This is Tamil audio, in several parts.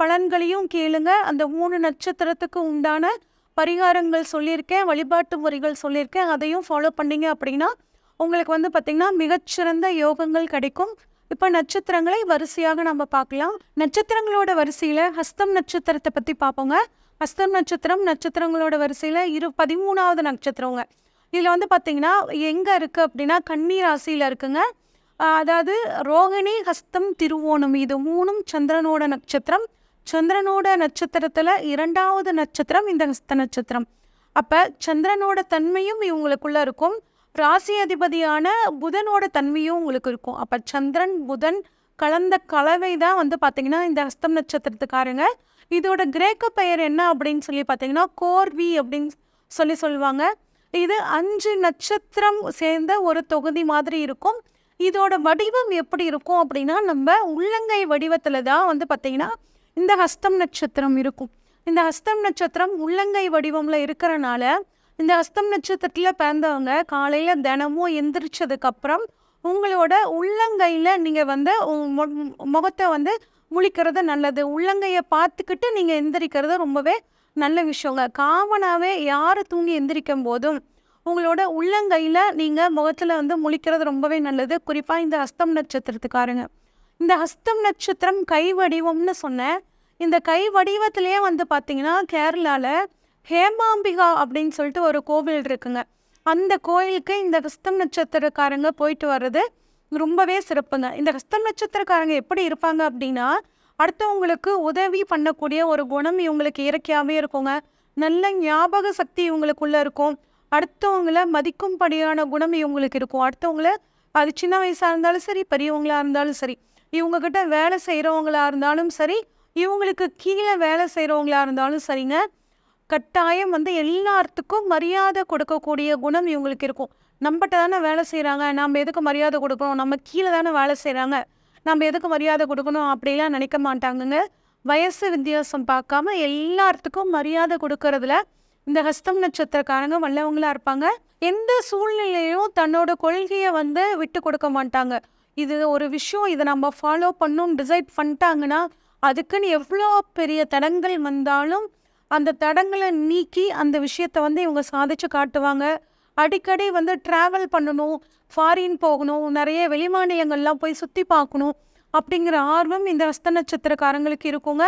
பலன்களையும் கேளுங்க. அந்த மூணு நட்சத்திரத்துக்கு உண்டான பரிகாரங்கள் சொல்லியிருக்கேன் வழிபாட்டு முறைகள் சொல்லியிருக்கேன். அதையும் ஃபாலோ பண்ணீங்க அப்படின்னா உங்களுக்கு வந்து பார்த்திங்கன்னா மிகச்சிறந்த யோகங்கள் கிடைக்கும். இப்போ நட்சத்திரங்களை வரிசையாக நம்ம பார்க்கலாம். நட்சத்திரங்களோட வரிசையில் ஹஸ்தம் நட்சத்திரத்தை பற்றி பார்ப்போங்க. ஹஸ்தம் நட்சத்திரம் நட்சத்திரங்களோட வரிசையில் இரு பதிமூணாவது நட்சத்திரங்க. இதில் வந்து பார்த்திங்கன்னா எங்கே இருக்குது அப்படின்னா கன்னி ராசியில் இருக்குங்க அதாவது ரோகிணி ஹஸ்தம் திருவோணம் இது மூணும் சந்திரனோட நட்சத்திரம். சந்திரனோட நட்சத்திரத்தில் இரண்டாவது நட்சத்திரம் இந்த ஹஸ்த நட்சத்திரம். அப்போ சந்திரனோட தன்மையும் இவங்களுக்குள்ளே இருக்கும். ராசி அதிபதியான புதனோட தன்மையும் உங்களுக்கு இருக்கும். அப்போ சந்திரன் புதன் கலந்த கலவை தான் வந்து பார்த்தீங்கன்னா இந்த ஹஸ்தம் நட்சத்திரத்துக்காரங்க. இதோட கிரேக்க பெயர் என்ன அப்படின்னு சொல்லி பார்த்தீங்கன்னா கோர்வி அப்படின்னு சொல்லி சொல்லுவாங்க. இது அஞ்சு நட்சத்திரம் சேர்ந்த ஒரு தொகுதி மாதிரி இருக்கும். இதோட வடிவம் எப்படி இருக்கும் அப்படின்னா நம்ம உள்ளங்கை வடிவத்தில் தான் வந்து பார்த்தீங்கன்னா இந்த ஹஸ்தம் நட்சத்திரம் இருக்கும். இந்த ஹஸ்தம் நட்சத்திரம் உள்ளங்கை வடிவமில் இருக்கிறனால இந்த ஹஸ்தம் நட்சத்திரத்தில் பிறந்தவங்க காலையில் தினமும் எந்திரிச்சதுக்கப்புறம் உங்களோட உள்ளங்கையில் நீங்கள் வந்து முகத்தை வந்து முழிக்கிறது நல்லது. உள்ளங்கையை பார்த்துக்கிட்டு நீங்கள் எந்திரிக்கிறது ரொம்பவே நல்ல விஷயங்க. காமனாகவே யார் தூங்கி எந்திரிக்கும் போதும் உங்களோட உள்ளங்கையில் நீங்கள் முகத்தில் வந்து முழிக்கிறது ரொம்பவே நல்லது. குறிப்பாக இந்த ஹஸ்தம் நட்சத்திரத்துக்காரங்க. இந்த ஹஸ்தம் நட்சத்திரம் கை வடிவம்னு சொன்னேன் இந்த கை வடிவத்திலேயே வந்து பார்த்தீங்கன்னா கேரளாவில் ஹேமாம்பிகா அப்படின்னு சொல்லிட்டு ஒரு கோவில் இருக்குங்க. அந்த கோயிலுக்கு இந்த ஹஸ்தம் நட்சத்திரக்காரங்க போயிட்டு வர்றது ரொம்பவே சிறப்புங்க. இந்த ஹஸ்தம் நட்சத்திரக்காரங்க எப்படி இருப்பாங்க அப்படின்னா அடுத்தவங்களுக்கு உதவி பண்ணக்கூடிய ஒரு குணம் இவங்களுக்கு இயற்கையாகவே இருக்குங்க. நல்ல ஞாபக சக்தி இவங்களுக்குள்ளே இருக்கும். அடுத்தவங்கள மதிக்கும்படியான குணம் இவங்களுக்கு இருக்கும். அடுத்தவங்கள அது சின்ன வயசாக இருந்தாலும் சரி பெரியவங்களாக இருந்தாலும் சரி இவங்கக்கிட்ட வேலை செய்கிறவங்களாக இருந்தாலும் சரி இவங்களுக்கு கீழே வேலை செய்கிறவங்களா இருந்தாலும் சரிங்க. கட்டாயம் வந்து எல்லாத்துக்கும் மரியாதை கொடுக்கக்கூடிய குணம் இவங்களுக்கு இருக்கும். நம்மகிட்ட தானே வேலை செய்கிறாங்க நம்ம எதுக்கு மரியாதை கொடுக்கணும்? நம்ம கீழே தானே வேலை செய்கிறாங்க நம்ம எதுக்கு மரியாதை கொடுக்கணும்? அப்படிலாம் நினைக்க மாட்டாங்கங்க. வயசு வித்தியாசம் பார்க்காம எல்லாத்துக்கும் மரியாதை கொடுக்கறதுல இந்த ஹஸ்தம் நட்சத்திரக்காரங்க வல்லவங்களாக இருப்பாங்க. எந்த சூழ்நிலையும் தன்னோட கொள்கையை வந்து விட்டு கொடுக்க மாட்டாங்க. இது ஒரு விஷயம். இதை நம்ம ஃபாலோ பண்ணும் டிசைட் பண்ணிட்டாங்கன்னா அதுக்குன்னு எவ்வளோ பெரிய தடங்கள் வந்தாலும் அந்த தடங்களை நீக்கி அந்த விஷயத்தை வந்து இவங்க சாதிச்சு காட்டுவாங்க. அடிக்கடி வந்து ட்ராவல் பண்ணணும் ஃபாரின் போகணும் நிறைய வெளிமாநிலங்கள்லாம் போய் சுற்றி பார்க்கணும் அப்படிங்கிற ஆர்வம் இந்த ஹஸ்த நட்சத்திரக்காரங்களுக்கு இருக்குங்க.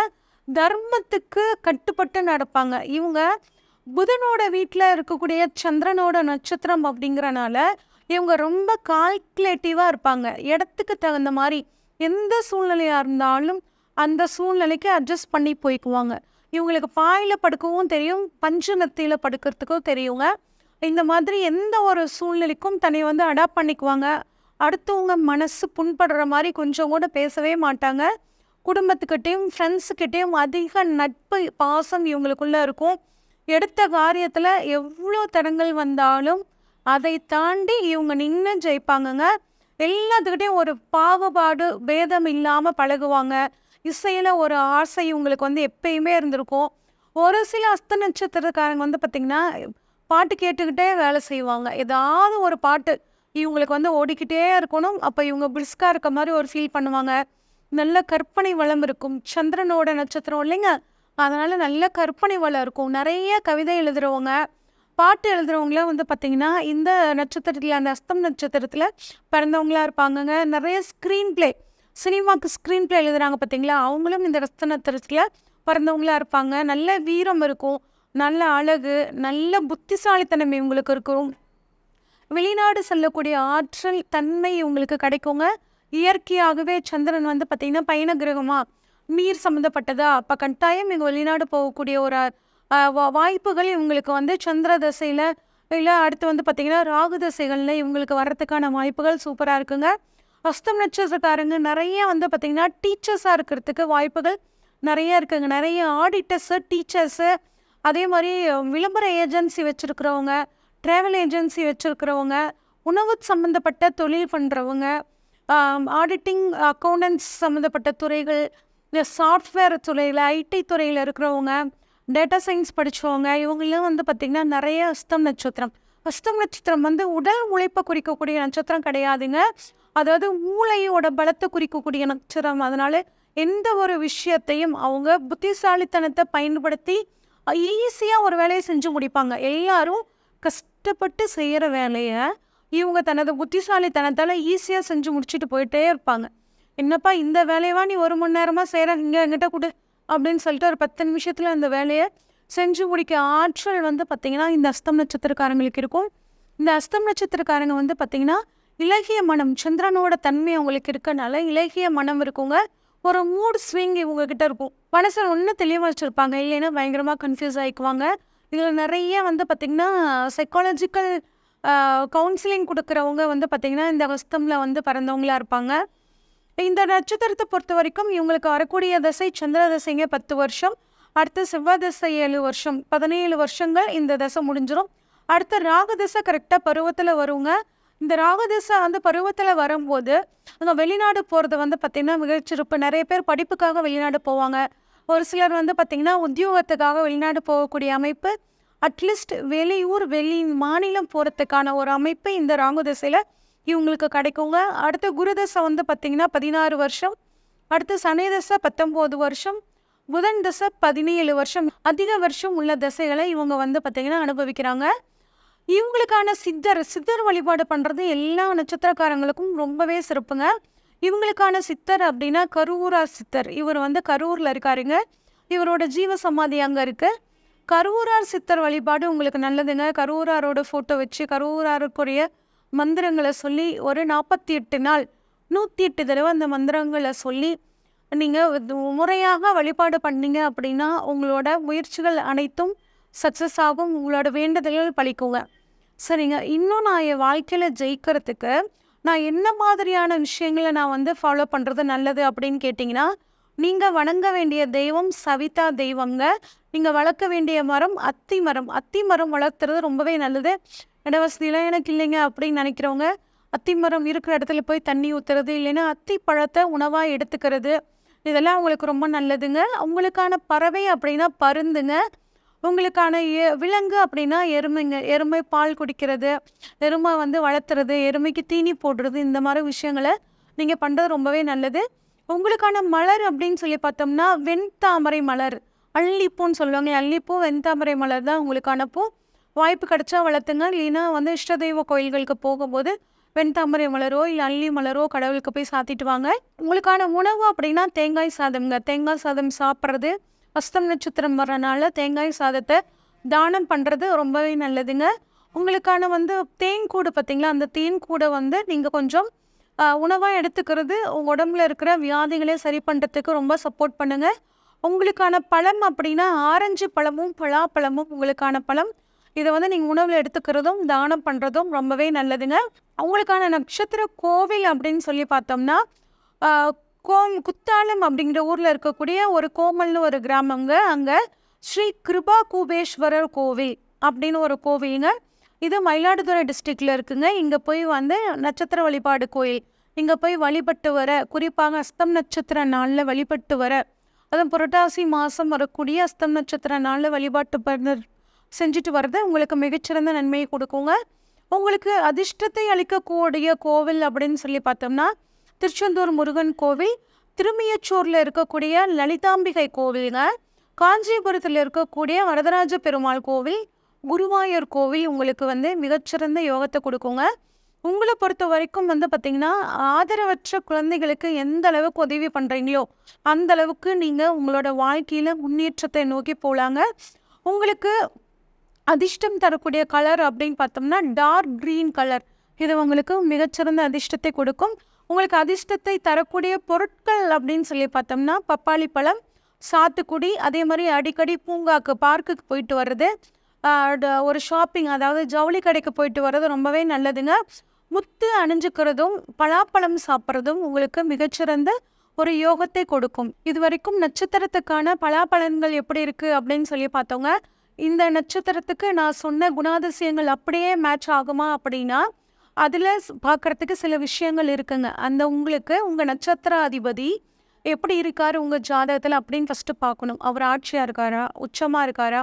தர்மத்துக்கு கட்டுப்பட்டு நடப்பாங்க. இவங்க புதனோட வீட்டில் இருக்கக்கூடிய சந்திரனோட நட்சத்திரம் அப்படிங்கிறனால இவங்க ரொம்ப கால்குலேட்டிவாக இருப்பாங்க. இடத்துக்கு தகுந்த மாதிரி எந்த சூழ்நிலையாக இருந்தாலும் அந்த சூழ்நிலைக்கு அட்ஜஸ்ட் பண்ணி போய்க்குவாங்க. இவங்களுக்கு பாயில் படுக்கவும் தெரியும் பஞ்சு நத்தியில் படுக்கிறதுக்கும் தெரியுங்க. இந்த மாதிரி எந்த ஒரு சூழ்நிலைக்கும் தன்னை வந்து அடாப்ட் பண்ணிக்குவாங்க. அடுத்தவங்க மனசு புண்படுற மாதிரி கொஞ்சம் கூட பேசவே மாட்டாங்க. குடும்பத்துக்கிட்டேயும் ஃப்ரெண்ட்ஸுக்கிட்டேயும் அதிக நட்பு பாசம் இவங்களுக்குள்ளே இருக்கும். எடுத்த காரியத்தில் எவ்வளோ தடங்கள் வந்தாலும் அதை தாண்டி இவங்க நின்று ஜெயிப்பாங்கங்க. எல்லாத்துக்கிட்டேயும் ஒரு பாகுபாடு பேதம் இல்லாமல் பழகுவாங்க. இசையில் ஒரு ஆசை இவங்களுக்கு வந்து எப்பயுமே இருந்திருக்கும். ஒரு சில அஸ்த நட்சத்திரக்காரங்க வந்து பார்த்திங்கன்னா பாட்டு கேட்டுக்கிட்டே வேலை செய்வாங்க. ஏதாவது ஒரு பாட்டு இவங்களுக்கு வந்து ஓடிக்கிட்டே இருக்கணும். அப்போ இவங்க பிரிஸ்காக இருக்க மாதிரி ஒரு ஃபீல் பண்ணுவாங்க. நல்ல கற்பனை வளம் இருக்கும். சந்திரனோட நட்சத்திரம் இல்லைங்க? அதனால் நல்ல கற்பனை வளம் இருக்கும். நிறைய கவிதை எழுதுகிறவங்க பாட்டு எழுதுறவங்களாம் வந்து பார்த்திங்கன்னா இந்த நட்சத்திரத்தில் அந்த அஸ்தம் நட்சத்திரத்தில் பிறந்தவங்களா இருப்பாங்கங்க. நிறைய ஸ்க்ரீன் ப்ளே சினிமாவுக்கு ஸ்க்ரீன் பிளே எழுதுறாங்க பார்த்தீங்களா அவங்களும் இந்த ரத்தனத்திரத்தில் பிறந்தவங்களாக பிறந்தவங்களா இருப்பாங்க. நல்ல வீரம் இருக்கும். நல்ல அழகு நல்ல புத்திசாலித்தனம் இவங்களுக்கு இருக்கும். வெளிநாடு செல்லக்கூடிய ஆற்றல் தன்மை இவங்களுக்கு கிடைக்குங்க. இயற்கையாகவே சந்திரன் வந்து பார்த்திங்கன்னா பயண கிரகமாக நீர் சம்மந்தப்பட்டதா அப்போ கட்டாயம் இங்கே வெளிநாடு போகக்கூடிய ஒரு வாய்ப்புகள் இவங்களுக்கு வந்து சந்திர தசையில் இல்லை அடுத்து வந்து பார்த்திங்கன்னா ராகு தசைகளில் இவங்களுக்கு வர்றதுக்கான வாய்ப்புகள் சூப்பராக இருக்குங்க. அஸ்தம் நட்சத்திரக்காரங்க நிறைய வந்து பார்த்திங்கன்னா டீச்சர்ஸாக இருக்கிறதுக்கு வாய்ப்புகள் நிறைய இருக்குங்க. நிறைய ஆடிட்டர்ஸு டீச்சர்ஸு அதே மாதிரி விளம்பர ஏஜென்சி வச்சுருக்கிறவங்க ட்ராவல் ஏஜென்சி வச்சுருக்கிறவங்க உணவு சம்மந்தப்பட்ட தொழில் பண்ணுறவங்க ஆடிட்டிங் அக்கௌண்டன்ஸ் சம்மந்தப்பட்ட துறைகள் இந்த சாஃப்ட்வேர் துறையில் ஐடி துறையில் இருக்கிறவங்க டேட்டா சயின்ஸ் படித்தவங்க இவங்களும் வந்து பார்த்திங்கன்னா நிறைய அஸ்தம் நட்சத்திரம். அஸ்தம் நட்சத்திரம் வந்து உடல் உழைப்பை குறிக்கக்கூடிய நட்சத்திரம் கிடையாதுங்க. அதாவது மூளையோட பலத்தை குறிக்கக்கூடிய நட்சத்திரம். அதனால எந்த ஒரு விஷயத்தையும் அவங்க புத்திசாலித்தனத்தை பயன்படுத்தி ஈஸியாக ஒரு வேலையை செஞ்சு முடிப்பாங்க. எல்லாரும் கஷ்டப்பட்டு செய்கிற வேலையை இவங்க தனது புத்திசாலித்தனத்தால் ஈஸியாக செஞ்சு முடிச்சுட்டு போயிட்டே இருப்பாங்க. என்னப்பா இந்த வேலையவா? நீ ஒரு மணி நேரமாக செய்கிற இங்கே எங்கிட்ட கொடு அப்படின்னு சொல்லிட்டு ஒரு பத்து நிமிஷத்தில் அந்த வேலையை செஞ்சு முடிக்க ஆற்றல் வந்து பார்த்திங்கன்னா இந்த அஸ்தம் நட்சத்திரக்காரங்களுக்கு இருக்கும். இந்த அஸ்தம் நட்சத்திரக்காரங்க வந்து பார்த்திங்கன்னா இலகிய மனம் சந்திரனோட தன்மை அவங்களுக்கு இருக்கனால இலகிய மனம் இருக்குங்க. ஒரு மூட் ஸ்விங் இவங்ககிட்ட இருக்கும். மனசில் ஒன்று தெளிவாக வச்சுருப்பாங்க. இல்லைன்னா பயங்கரமாக கன்ஃபியூஸ் ஆகிக்குவாங்க இதில் நிறைய வந்து பார்த்திங்கன்னா சைக்காலஜிக்கல் கவுன்சிலிங் கொடுக்குறவங்க வந்து பார்த்திங்கன்னா இந்த ஹஸ்தமில் வந்து பிறந்தவங்களாக இருப்பாங்க. இந்த நட்சத்திரத்தை பொறுத்த வரைக்கும் இவங்களுக்கு வரக்கூடிய தசை சந்திர தசைங்க பத்து வருஷம். அடுத்து செவ்வாய் தசை ஏழு வருஷம். பதினேழு வருஷங்கள் இந்த தசை முடிஞ்சிடும் அடுத்து ராகு தசை கரெக்டாக பருவத்தில் வருவங்க இந்த ராகு வந்து பருவத்தில் வரும்போது அங்கே வெளிநாடு போகிறது வந்து பார்த்திங்கன்னா மிகச்சிறப்பு நிறைய பேர் படிப்புக்காக வெளிநாடு போவாங்க. ஒரு சிலர் வந்து பார்த்திங்கன்னா உத்தியோகத்துக்காக வெளிநாடு போகக்கூடிய அமைப்பு அட்லீஸ்ட் வெளியூர் வெளி மாநிலம் போகிறதுக்கான ஒரு அமைப்பு இந்த ராகு திசையில் இவங்களுக்கு கிடைக்குங்க. அடுத்து குருதசை வந்து பார்த்திங்கன்னா பதினாறு வருஷம் அடுத்து சனி தசை பத்தொம்போது வருஷம் புதன் தசை பதினேழு வருஷம். அதிக வருஷம் உள்ள தசைகளை இவங்க வந்து பார்த்திங்கன்னா அனுபவிக்கிறாங்க. இவங்களுக்கான சித்தர் சித்தர் வழிபாடு பண்ணுறது எல்லா நட்சத்திரக்காரங்களுக்கும் ரொம்பவே சிறப்புங்க. இவங்களுக்கான சித்தர் அப்படின்னா கரூரார் சித்தர். இவர் வந்து கரூரில் இருக்காருங்க. இவரோட ஜீவ சமாதி அங்கே இருக்குது கரூரார் சித்தர் வழிபாடு உங்களுக்கு நல்லதுங்க. கரூராரோட ஃபோட்டோ வச்சு கரூராருக்குரிய மந்திரங்களை சொல்லி ஒரு நாற்பத்தி எட்டு நாள் நூற்றி எட்டு தடவை அந்த மந்திரங்களை சொல்லி நீங்கள் முறையாக வழிபாடு பண்ணீங்க அப்படின்னா உங்களோட முயற்சிகள் அனைத்தும் சக்ஸஸ் ஆகும். உங்களோட வேண்டுதல்கள் பழிக்குங்க சரிங்க. இன்னும் நான் என் வாழ்க்கையில் ஜெயிக்கிறதுக்கு நான் என்ன மாதிரியான விஷயங்களை நான் வந்து ஃபாலோ பண்ணுறது நல்லது அப்படின்னு கேட்டிங்கன்னா நீங்கள் வணங்க வேண்டிய தெய்வம் சவிதா தெய்வங்க. நீங்கள் வளர்க்க வேண்டிய மரம் அத்தி மரம். அத்தி மரம் வளர்த்துறது ரொம்பவே நல்லது. இடவசதியெலாம் எனக்கு இல்லைங்க அப்படின்னு நினைக்கிறவங்க அத்தி மரம் இருக்கிற இடத்துல போய் தண்ணி ஊற்றுறது இல்லைன்னா அத்தி பழத்தை உணவாக எடுத்துக்கிறது இதெல்லாம் உங்களுக்கு ரொம்ப நல்லதுங்க. உங்களுக்கான பறவை அப்படின்னா பருந்துங்க. உங்களுக்கான எ விலங்கு அப்படின்னா எருமைங்க எருமை பால் குடிக்கிறது எருமை வந்து வளர்த்துறது எருமைக்கு தீனி போடுறது இந்த மாதிரி விஷயங்களை நீங்கள் பண்ணுறது ரொம்பவே நல்லது. உங்களுக்கான மலர் அப்படின்னு சொல்லி பார்த்தோம்னா வெண்தாமரை மலர் அள்ளிப்பூன்னு சொல்லுவாங்க. அள்ளிப்பூ வெண்தாமரை மலர் தான் உங்களுக்கான பூ. வாய்ப்பு கிடைச்சா வளர்த்துங்க. இல்லைன்னா வந்து இஷ்டதெய்வ கோயில்களுக்கு போகும்போது வெண்தாமரை மலரோ இல்லை அள்ளி மலரோ கடவுளுக்கு போய் சாத்திட்டு வாங்க. உங்களுக்கான உணவு அப்படின்னா தேங்காய் சாதம்ங்க. தேங்காய் சாதம் சாப்பிட்றது அஸ்தம் நட்சத்திரம் வரனால தேங்காய் சாதத்தை தானம் பண்ணுறது ரொம்பவே நல்லதுங்க. உங்களுக்கான வந்து தேன் கூடு பார்த்தீங்களா அந்த தேன் கூடை வந்து நீங்கள் கொஞ்சம் உணவாக எடுத்துக்கிறது உங்கள் உடம்புல இருக்கிற வியாதிகளை சரி பண்ணுறதுக்கு ரொம்ப சப்போர்ட் பண்ணுங்கள் உங்களுக்கான பழம் அப்படின்னா ஆரஞ்சு பழமும் பலாப்பழமும் உங்களுக்கான பழம். இதை வந்து நீங்கள் உணவில் எடுத்துக்கிறதும் தானம் பண்ணுறதும் ரொம்பவே நல்லதுங்க. அவங்களுக்கான நட்சத்திர கோவில் அப்படின்னு சொல்லி பார்த்தோம்னா கோம் குத்தாலம் அப்படிங்கிற ஊரில் இருக்கக்கூடிய ஒரு கோமல்னு ஒரு கிராமங்க. அங்கே ஸ்ரீ கிருபா கூபேஸ்வரர் கோவில் அப்படின்னு ஒரு கோவிலுங்க. இது மயிலாடுதுறை டிஸ்ட்ரிக்டில் இருக்குங்க. இங்கே போய் வந்து நட்சத்திர வழிபாடு கோயில். இங்கே போய் வழிபட்டு வர குறிப்பாக அஸ்தம் நட்சத்திர நாளில் வழிபட்டு வர அதுவும் புரட்டாசி மாதம் வரக்கூடிய அஸ்தம் நட்சத்திர நாளில் வழிபாட்டு பண்ண செஞ்சுட்டு வர்றது உங்களுக்கு மிகச்சிறந்த நன்மையை கொடுக்குங்க. உங்களுக்கு அதிர்ஷ்டத்தை அளிக்கக்கூடிய கோவில் அப்படின்னு சொல்லி பார்த்தோம்னா திருச்செந்தூர் முருகன் கோவில் திருமியச்சூரில் இருக்கக்கூடிய லலிதாம்பிகை கோவிலுங்க காஞ்சிபுரத்தில் இருக்கக்கூடிய வரதராஜ பெருமாள் கோவில் குருவாயூர் கோவில் உங்களுக்கு வந்து மிகச்சிறந்த யோகத்தை கொடுக்குங்க. உங்களை பொறுத்த வரைக்கும் வந்து பார்த்திங்கன்னா ஆதரவற்ற குழந்தைகளுக்கு எந்த அளவுக்கு உதவி பண்ணுறீங்களோ அந்த அளவுக்கு நீங்கள் உங்களோட வாழ்க்கையில் முன்னேற்றத்தை நோக்கி போகலாங்க உங்களுக்கு அதிர்ஷ்டம் தரக்கூடிய கலர் அப்படின்னு பார்த்தோம்னா டார்க் க்ரீன் கலர் இது உங்களுக்கு மிகச்சிறந்த அதிர்ஷ்டத்தை கொடுக்கும். உங்களுக்கு அதிர்ஷ்டத்தை தரக்கூடிய பொருட்கள் அப்படின்னு சொல்லி பார்த்தோம்னா பப்பாளி பழம் சாத்துக்குடி அதே மாதிரி அடிக்கடி பூங்காக்கு பார்க்குக்கு போயிட்டு வர்றது ஒரு ஷாப்பிங் அதாவது ஜவுளி கடைக்கு போயிட்டு வர்றது ரொம்பவே நல்லதுங்க. முத்து அணிஞ்சுக்கிறதும் பலாப்பழம் சாப்பிட்றதும் உங்களுக்கு மிகச்சிறந்த ஒரு யோகத்தை கொடுக்கும். இது வரைக்கும் நட்சத்திரத்துக்கான பலாப்பழங்கள் எப்படி இருக்குது அப்படின்னு சொல்லி பார்த்தோங்க. இந்த நட்சத்திரத்துக்கு நான் சொன்ன குணாதிசயங்கள் அப்படியே மேட்ச் ஆகுமா அப்படின்னா அதில் பார்க்குறதுக்கு சில விஷயங்கள் இருக்குங்க. அந்த உங்களுக்கு உங்கள் நட்சத்திர அதிபதி எப்படி இருக்கார் உங்கள் ஜாதகத்தில் அப்படின்னு ஃபஸ்ட்டு பார்க்கணும் அவர் ஆட்சியாக இருக்காரா உச்சமாக இருக்காரா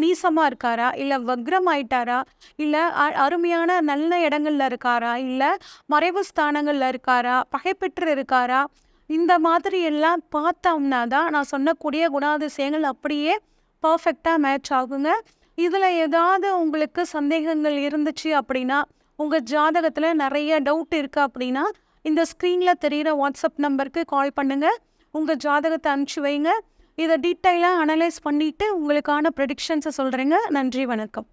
நீசமாக இருக்காரா இல்லை வக்ரம் ஆயிட்டாரா இல்லை அருமையான நல்ல இடங்களில் இருக்காரா இல்லை மறைவு ஸ்தானங்களில் இருக்காரா பகைப்பெற்று இருக்காரா இந்த மாதிரி எல்லாம் பார்த்தோம்னா தான் நான் சொன்னக்கூடிய குணாதிசயங்கள் அப்படியே பர்ஃபெக்டாக மேட்ச் ஆகுங்க. இதில் ஏதாவது உங்களுக்கு சந்தேகங்கள் இருந்துச்சு அப்படின்னா உங்கள் ஜாதகத்தில் நிறைய டவுட் இருக்குது அப்படின்னா இந்த ஸ்க்ரீனில் தெரிகிற வாட்ஸ்அப் நம்பருக்கு கால் பண்ணுங்கள் உங்கள் ஜாதகத்தை அனுப்பிச்சி வைங்க. இதை டீட்டெயிலாக அனலைஸ் பண்ணிவிட்டு உங்களுக்கான ப்ரெடிக்ஷன்ஸை சொல்கிறேங்க நன்றி வணக்கம்.